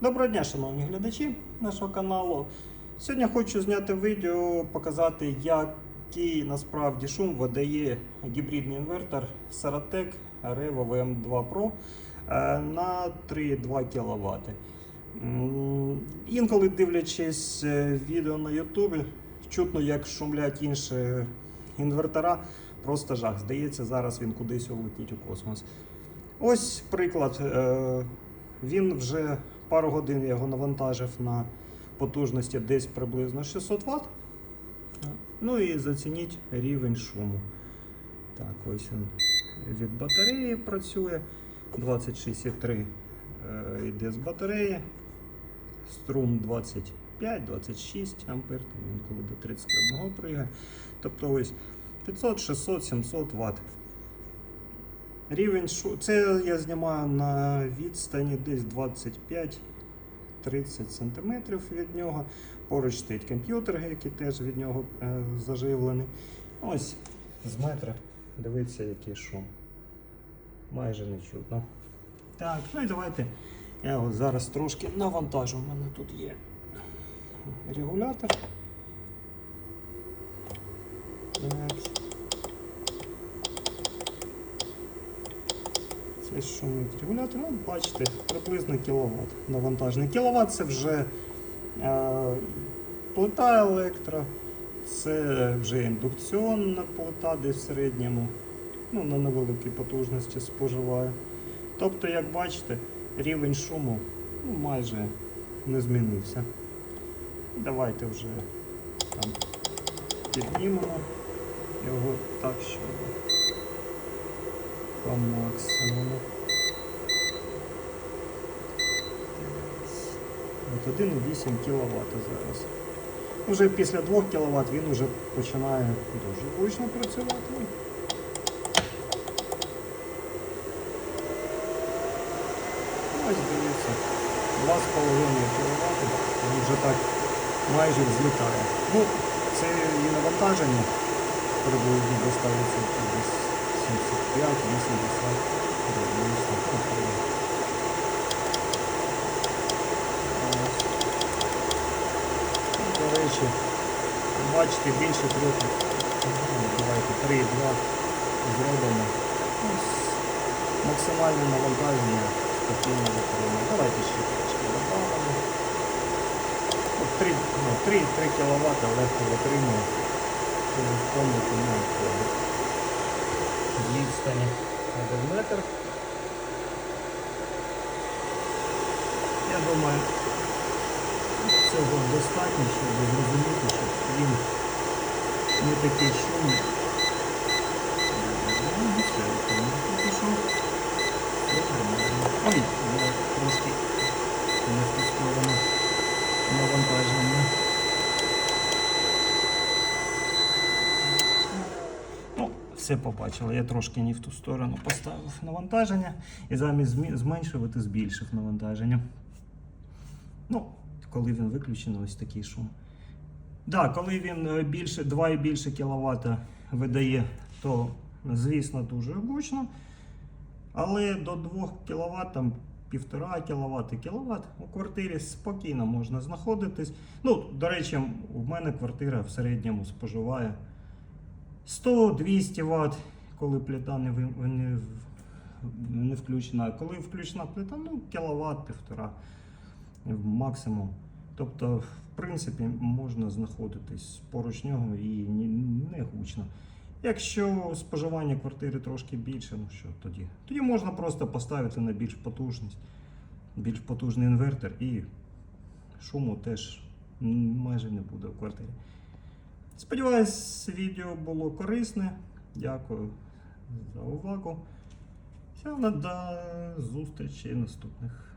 Доброго дня, шановні глядачі нашого каналу. Сьогодні хочу зняти відео, показати, який насправді шум видає гібридний інвертор Saratec Revo VM2 Pro е, на 3,2 кВт. Інколи дивлячись е, відео на YouTube, чутно, як шумлять інші інвертора. Просто жах. Здається, зараз він кудись улетить у космос. Ось приклад. Е, Він вже пару годин я його навантажив на потужності десь приблизно 600 Вт. Ну і зацініть рівень шуму. Так, ось він від батареї працює. 26,3 е, йде з батареї. Струм 25-26 ампер, там інколи до 31 пригає. Тобто ось 500, 600, 700 Вт. Рівень шу... Це я знімаю на відстані десь 25-30 см від нього. Поруч стоїть комп'ютер, який теж від нього е, заживлений. Ось з метра дивіться, який шум. Майже не чутно. Так, ну і давайте я його зараз трошки навантажу. У мене тут є регулятор. Так. Це шумить регулятор. Ну, бачите, приблизно кіловат навантажений. Кіловат це вже е, плита електро, це вже індукційна плита, десь в середньому, ну, на невеликій потужності споживає. Тобто, як бачите, рівень шуму ну, майже не змінився. Давайте вже там піднімемо його так, щоб по максимуму. От 1,8 кВт зараз. Уже після 2 кВт він вже починає дуже гучно працювати. Ось дивіться, 2,5 кВт, він вже так майже взлітає. Ну, це і навантаження приблизно доставиться десь 75, 80, 90. Ну, До речі, бачите, більше трьох. Ну, Давайте 3,2 зробимо. Максимальне навантаження спокійно витримує. Давайте ще трошки добавимо. 3, ну, 3, 3 кВт легко витримує. Тому в входить. Відстані 1 метр. Я думаю, цього достатньо, щоб зрозуміти, що він не такий шумний. Ну. Ой, я трошки не в ту сторону навантаження. Ну, все побачили. Я трошки не в ту сторону поставив навантаження і замість зменшувати збільшив навантаження. Ну, коли він виключений, ось такий шум. Да, коли він е, більше 2 і більше кВт видає, то звісно дуже гучно. Але до 2 кВт, там 1,5 кВт, кВт у квартирі спокійно можна знаходитись. Ну, до речі, у мене квартира в середньому споживає 100-200 Вт, коли плита не, не, не включена. Коли включена плита, ну, кіловат, півтора максимум. Тобто, в принципі, можна знаходитись поруч нього і не гучно. Якщо споживання квартири трошки більше, ну що тоді? Тоді можна просто поставити на більш потужність, більш потужний інвертор і шуму теж майже не буде в квартирі. Сподіваюсь, відео було корисне. Дякую за увагу. Всього до зустрічі наступних.